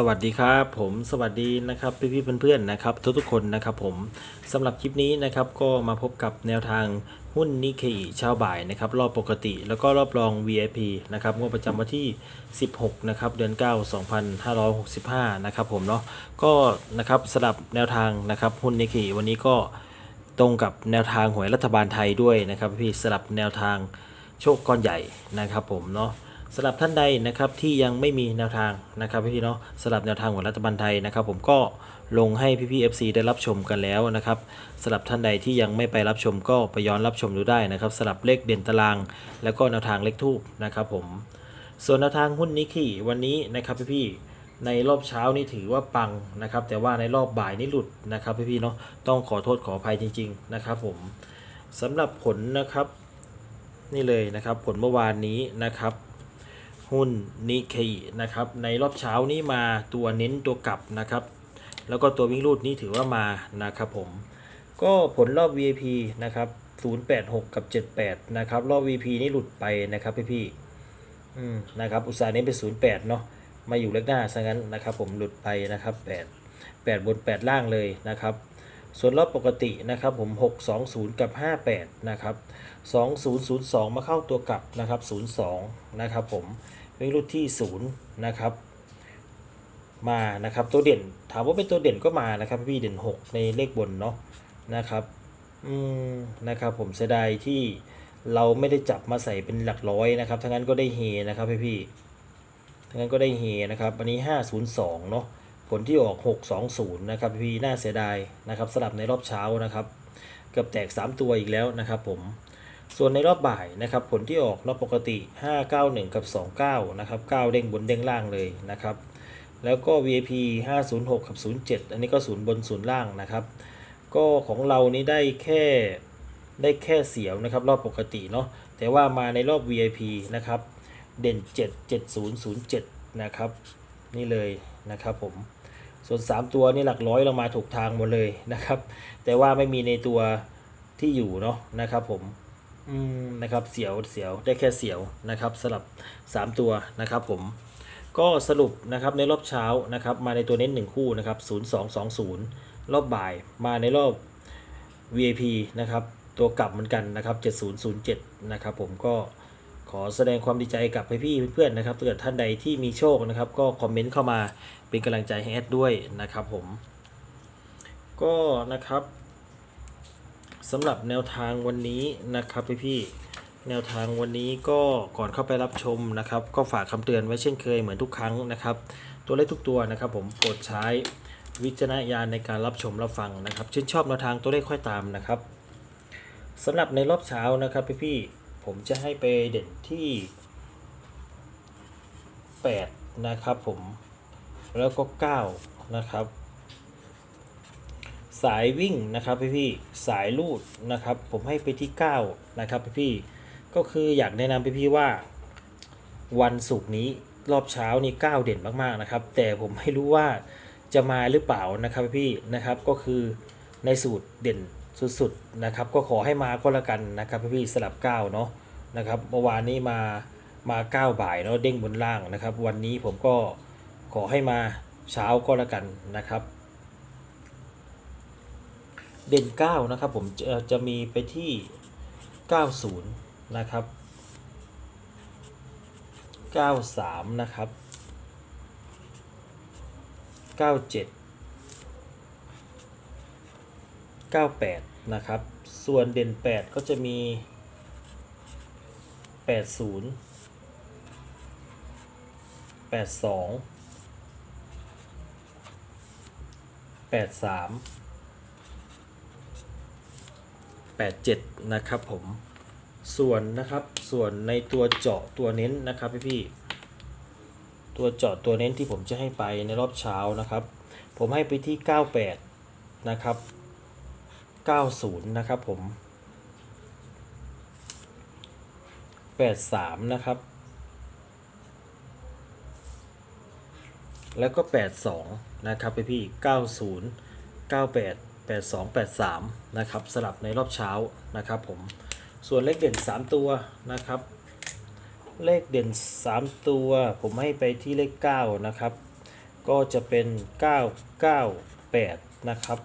สวัสดีครับผมสวัสดีนะครับพี่พี่ๆเพื่อนๆนะครับทุกทุกคนนะครับผมสำหรับคลิปนี้นะครับก็มาพบกับแนวทางหุ้นนิเคอิเช้าบ่ายนะครับรอบปกติแล้วก็รอบรอง VIP นะครับงวดประจำวันที่ 16นะครับเดือน 9 2565นะครับผมเนาะก็นะครับสำหรับแนวทางนะครับหุ้นนิเคอิวันนี้ก็ตรงกับแนวทางหวยรัฐบาลไทยด้วยนะครับพี่สำหรับแนวทางโชคก้อนใหญ่นะครับผมเนาะ สำหรับท่านใดนะครับที่ยังไม่มีแนวทางนะครับพี่เนาะสำหรับแนวทางของรัฐบาลไทยนะครับ ผมก็ลงให้พี่ๆ FC ได้รับชมกันแล้วนะครับสำหรับท่านใดที่ยังไม่ไปรับชมก็ไปย้อนรับชมดูได้นะครับสำหรับเลขเด่นตาราง แล้วก็แนวทางเลขทูบนะครับผมส่วนแนวทางหุ้นนิกกี้วันนี้นะครับพี่ๆในรอบเช้านี่ถือว่าปังนะครับ แต่ว่าในรอบบ่ายนี่หลุดนะครับพี่ๆเนาะต้องขอโทษขออภัยจริง ๆนะครับ ผมสำหรับผลนะครับ นี่เลยนะครับ ผลเมื่อวานนี้นะครับ หุ้นนิเคอินะครับ ในรอบเช้านี้มาตัวเน้นตัวกลับนะครับ แล้วก็ตัววิ่งรูดนี่ถือว่ามานะครับผม ก็ผลรอบ VIP นะครับ 086 กับ 78 นะครับ รอบ VIP นี่หลุดไปนะครับพี่พี่อืมนะครับ อุตสาห์เน้นไป08 เนาะมาอยู่เลขหน้าซะงั้นนะครับ ผมหลุดไปนะครับ 8 8 บน 8 ล่างเลยนะครับ ส่วนรอบปกตินะครับผม 620 กับ 58 นะครับ 2002 มาเข้าตัวกลับนะครับ 02 นะครับผมวิ่งรูดที่ 0 นะครับ มานะครับตัวเด่นถามว่าเป็นตัวเด่นก็มานะครับพี่เด่น 6 ในเลขบนเนาะนะครับอืมนะครับผมเสียดายที่เราไม่ได้จับมาใส่เป็นหลักร้อยนะครับทั้งนั้นก็ได้เฮนะครับพี่พี่ทั้งนั้นก็ได้เฮนะครับอันนี้ 502 เนาะ ผลที่ออก 620 นะครับพีน่าเสียดายนะครับสลับในรอบเช้านะครับ เกือบแตก 3 ตัวอีกแล้วนะครับผมส่วนในรอบบ่ายนะครับผลที่ออกรอบปกติ 591 กับ 29 นะครับ 9 เด้งบนเด้งล่างเลยนะครับ แล้วก็ VIP 506 กับ 07 อันนี้ก็ศูนย์บนศูนย์ล่างนะครับ ก็ของเรานี้ได้แค่ได้แค่เสียวนะครับรอบปกติเนาะแต่ว่ามาในรอบ VIP นะครับ เด่น 7 7007 นะครับ นี่เลยนะครับผม ส่วน 3 ตัวนี่หลักร้อยเรามาถูกทางหมดเลยนะครับ แต่ว่าไม่มีในตัวที่อยู่เนาะนะครับผมอืมนะครับเสียวเสียวได้แค่เสียวนะครับสลับ 3 ตัวนะครับผมก็สรุปนะครับในรอบเช้านะครับมาในตัวเน้น 1 คู่นะครับ0220 รอบบ่ายมาในรอบ VIP นะครับตัวกลับเหมือนกันนะครับ7007นะครับผมก็ ขอแสดงความดีใจกับพี่ๆเพื่อนๆนะครับถ้าเกิดท่านใดที่มีโชคนะครับ ก็คอมเมนต์เข้ามาเป็นกำลังใจให้แอดด้วยนะครับผม ก็นะครับสำหรับแนวทางวันนี้นะครับพี่พี่ๆแนวทางวันนี้ก็ก่อนเข้าไปรับชมนะครับ ก็ฝากคำเตือนไว้เช่นเคยเหมือนทุกครั้งนะครับ ตัวเลขทุกตัวนะครับ ผมโปรดใช้วิจารณญาณในการรับชมรับฟังนะครับชื่นชอบแนวทางตัวเลขค่อยตามนะครับสำหรับในรอบเช้านะครับพี่พี่ๆ ผมจะให้ไปเด่นที่ 8 นะครับผมแล้วก็ 9 นะครับ สายวิ่งนะครับพี่พี่สายลูดนะครับ ผมให้ไปที่ 9 นะครับพี่พี่ก็คืออยากแนะนำพี่พี่ว่า วันศุกร์นี้รอบเช้านี่9เด่นมากๆนะครับ แต่ผมไม่รู้ว่าจะมาหรือเปล่านะครับพี่พี่นะครับก็คือในสูตรเด่น สุดๆนะครับ ก็ขอให้มาก็แล้วกันนะครับพี่ๆสลับ9เนาะนะครับเมื่อวานนี้มามา9บ่ายเนาะเด้งบนล่างนะครับ วันนี้ผมก็ขอให้มาเช้าก็แล้วกันนะครับ เด่น9นะครับผมจะจะมีไปที่ 90 นะครับ 93 นะครับ 97 98 นะครับ ส่วนเด่น 8 ก็จะมี 80 82 83 87 นะครับผม ส่วนนะครับ ส่วนในตัวเจาะตัวเน้นนะครับพี่พี่ตัวเจาะตัวเน้นที่ผมจะให้ไปในรอบเช้านะครับ ผมให้ไปที่ 98 นะครับ 90 นะครับผม 83 นะครับ แล้วก็ 82 นะครับพี่พี่ 90 98 82 83 นะครับ สลับในรอบเช้านะครับผม ส่วนเลขเด่น 3 ตัวนะครับ เลขเด่น 3 ตัว ผมให้ไปที่เลข 9 นะครับ ก็จะเป็น 998 นะครับ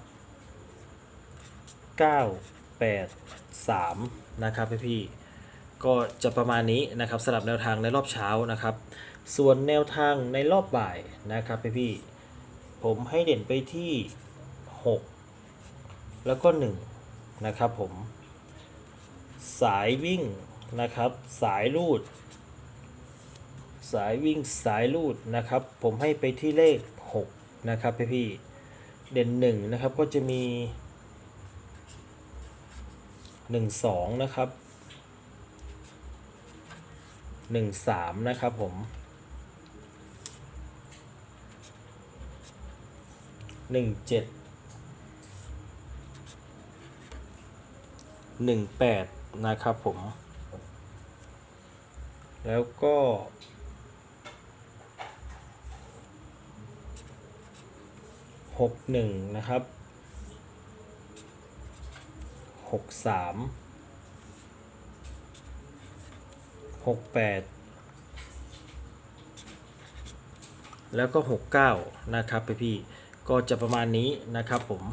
983 นะครับพี่พี่ก็จะประมาณนี้นะครับสำหรับแนวทางในรอบเช้านะครับ ส่วนแนวทางในรอบบ่ายนะครับพี่พี่ผมให้เด่นไปที่ 6 แล้วก็ 1 นะครับผม สายวิ่งนะครับ สายลูด สายวิ่งสายลูดนะครับ ผมให้ไปที่เลข 6 นะครับพี่พี่เด่น1นะครับก็จะมี 1 2นะครับ1 3นะครับผม1 7 1 8นะครับผม แล้วก็หกหนึ่งนะครับ หกสามหกแปดแล้วก็หกเก้านะครับพี่พี่ๆก็จะประมาณนี้นะครับผม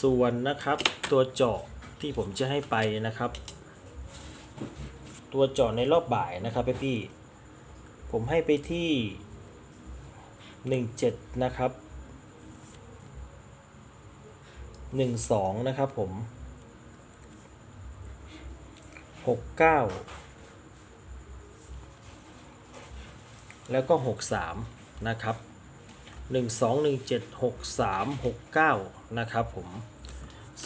ส่วนนะครับตัวเจาะที่ผมจะให้ไปนะครับ ตัวเจาะในรอบบ่ายนะครับพี่พี่ๆผมให้ไปที่ 17 นะครับ 12นะครับผม69แล้วก็63นะครับ12 17 63 69นะครับผม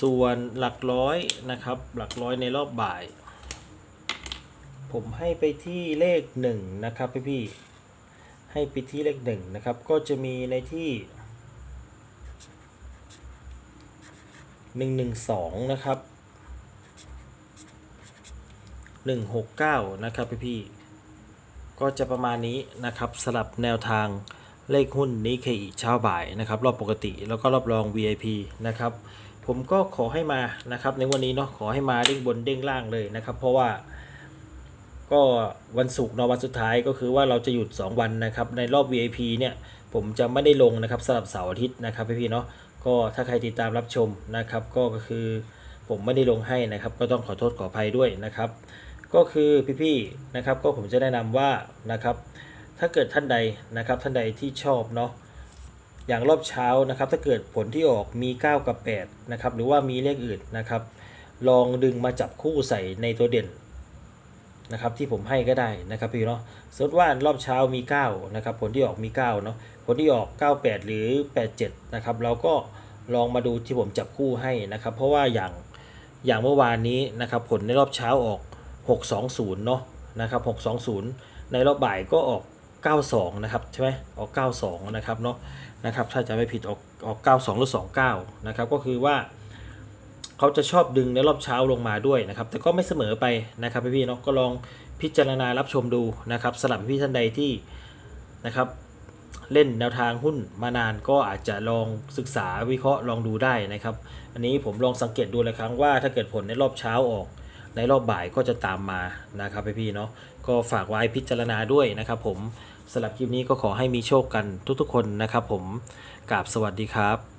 ส่วนหลักร้อยนะครับ หลักร้อยในรอบบ่าย ผมให้ไปที่เลข1นะครับพี่พี่ให้ไปที่เลขหนึ่งนะครับ ก็จะมีในที่ หนึ่งหนึ่งสองนะครับหนึ่งหกเก้านะครับพี่พี่ก็จะประมาณนี้นะครับสลับแนวทางเลขหุ้นนี้เคอีเช้าบ่ายนะครับรอบปกติแล้วก็รอบรอง VIP นะครับผมก็ขอให้มานะครับในวันนี้เนาะขอให้มาเด้งบนเด้งล่างเลยนะครับ เพราะว่าก็วันศุกร์เนาะวันสุดท้ายก็คือว่าเราจะหยุด 2 วันนะครับในรอบ VIP เนี่ยผมจะไม่ได้ลงนะครับสำหรับเสาร์อาทิตย์นะครับพี่ๆเนาะ ก็ถ้าใครติดตามรับชมนะครับ ก็คือผมไม่ได้ลงให้นะครับ ก็ต้องขอโทษขออภัยด้วยนะครับ ก็คือพี่ๆนะครับ ก็ผมจะแนะนำว่านะครับ ถ้าเกิดท่านใดนะครับ ท่านใดที่ชอบเนาะอย่างรอบเช้านะครับ ถ้าเกิดผลที่ออกมี 9 กับ8นะครับหรือว่ามีเลขอื่นนะครับ ลองดึงมาจับคู่ใส่ในตัวเด่น นะครับที่ผมให้ก็ได้นะครับพี่เนาะสมมติว่ารอบเช้ามี9นะครับผลที่ออกมี9เนาะผลที่ออก 98 หรือ 87นะครับเราก็ลองมาดูที่ผมจับคู่ให้นะครับ เพราะว่าอย่างอย่างเมื่อวานนี้นะครับผลในรอบเช้าออก 620เนาะนะครับ620 ในรอบบ่ายก็ออก 92นะครับใช่ไหมออก 92นะครับเนาะนะครับถ้าจะไม่ผิดออกออก 92 หรือ 29นะครับก็คือว่า เขาจะชอบดึงในรอบเช้าลงมาด้วยนะครับ แต่ก็ไม่เสมอไปนะครับพี่ๆเนาะก็ลองพิจารณารับชมดูนะครับสำหรับพี่ท่านใดที่นะครับเล่นแนวทางหุ้นมานานก็อาจจะลองศึกษาวิเคราะห์ลองดูได้นะครับ อันนี้ผมลองสังเกตดูหลายครั้งว่าถ้าเกิดผลในรอบเช้าออก ในรอบบ่ายก็จะตามมานะครับพี่ๆเนาะก็ฝากไว้พิจารณาด้วยนะครับผมสำหรับคลิปนี้ก็ขอให้มีโชคกันทุกๆคนนะครับผมกราบสวัสดีครับ